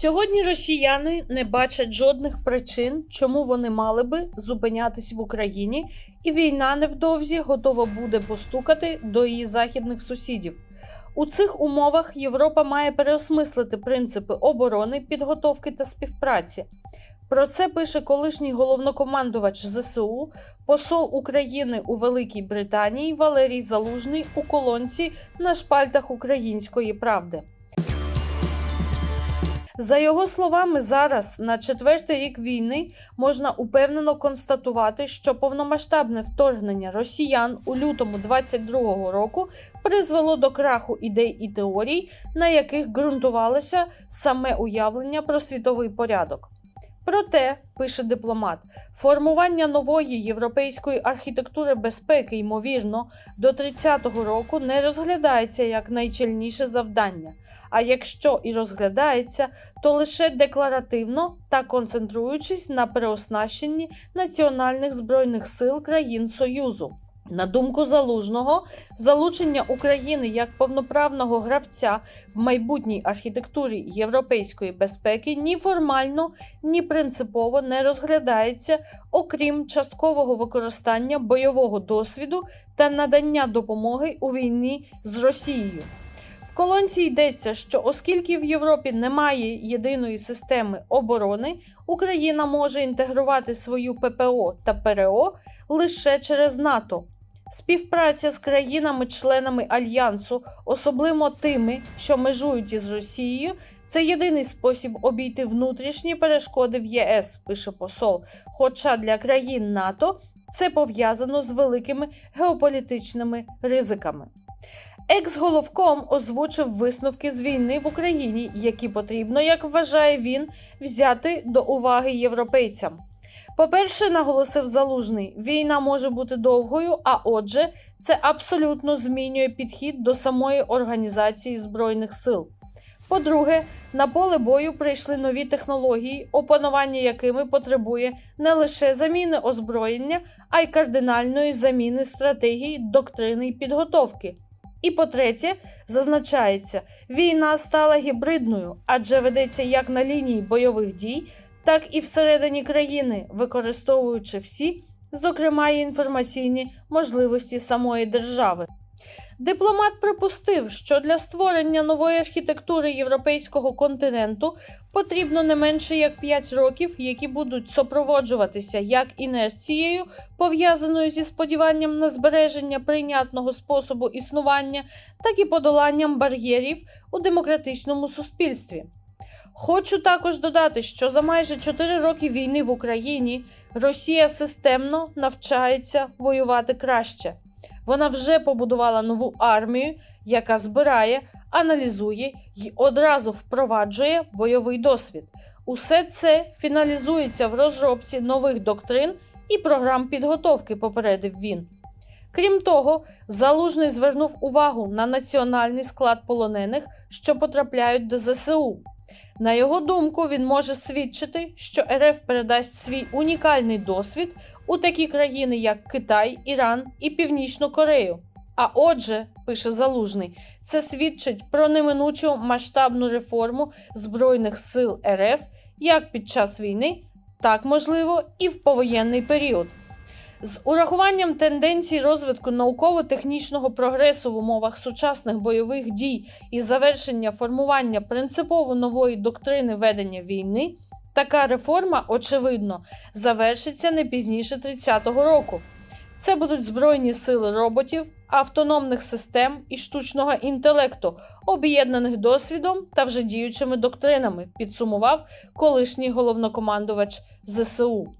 Сьогодні росіяни не бачать жодних причин, чому вони мали би зупинятись в Україні, і війна невдовзі готова буде постукати до її західних сусідів. У цих умовах Європа має переосмислити принципи оборони, підготовки та співпраці. Про це пише колишній головнокомандувач ЗСУ, посол України у Великій Британії Валерій Залужний у колонці на шпальтах української правди. За його словами, зараз на четвертий рік війни можна упевнено констатувати, що повномасштабне вторгнення росіян у лютому 22-го року призвело до краху ідей і теорій, на яких ґрунтувалося саме уявлення про світовий порядок. Проте, пише дипломат, формування нової європейської архітектури безпеки, ймовірно, до 30-го року не розглядається як найчільніше завдання. А якщо і розглядається, то лише декларативно та концентруючись на переоснащенні національних збройних сил країн Союзу. На думку залужного, залучення України як повноправного гравця в майбутній архітектурі європейської безпеки ні формально, ні принципово не розглядається, окрім часткового використання бойового досвіду та надання допомоги у війні з Росією. В колонці йдеться, що оскільки в Європі немає єдиної системи оборони, Україна може інтегрувати свою ППО та ПРО лише через НАТО. Співпраця з країнами-членами альянсу, особливо тими, що межують із Росією, це єдиний спосіб обійти внутрішні перешкоди в ЄС, пише посол. Хоча для країн НАТО це пов'язано з великими геополітичними ризиками. Екс-головком озвучив висновки з війни в Україні, які потрібно, як вважає він, взяти до уваги європейцям. По-перше, наголосив залужний, війна може бути довгою, а отже, це абсолютно змінює підхід до самої організації збройних сил. По-друге, на поле бою прийшли нові технології, опанування якими потребує не лише заміни озброєння, а й кардинальної заміни стратегії, доктрини й підготовки. І по-третє, зазначається, війна стала гібридною, адже ведеться як на лінії бойових дій, так і всередині країни, використовуючи всі, зокрема й інформаційні можливості самої держави. Дипломат припустив, що для створення нової архітектури європейського континенту потрібно не менше як 5 років, які будуть супроводжуватися як інерцією, пов'язаною зі сподіванням на збереження прийнятного способу існування, так і подоланням бар'єрів у демократичному суспільстві. Хочу також додати, що за майже 4 роки війни в Україні Росія системно навчається воювати краще. Вона вже побудувала нову армію, яка збирає, аналізує і одразу впроваджує бойовий досвід. Усе це фіналізується в розробці нових доктрин і програм підготовки, попередив він. Крім того, залужний звернув увагу на національний склад полонених, що потрапляють до ЗСУ. На його думку, він може свідчити, що РФ передасть свій унікальний досвід у такі країни, як Китай, Іран і Північну Корею. А отже, пише Залужний, це свідчить про неминучу масштабну реформу Збройних сил РФ як під час війни, так можливо і в повоєнний період. З урахуванням тенденцій розвитку науково-технічного прогресу в умовах сучасних бойових дій і завершення формування принципово нової доктрини ведення війни, така реформа, очевидно, завершиться не пізніше 30-го року. Це будуть збройні сили роботів, автономних систем і штучного інтелекту, об'єднаних досвідом та вже діючими доктринами, підсумував колишній головнокомандувач ЗСУ.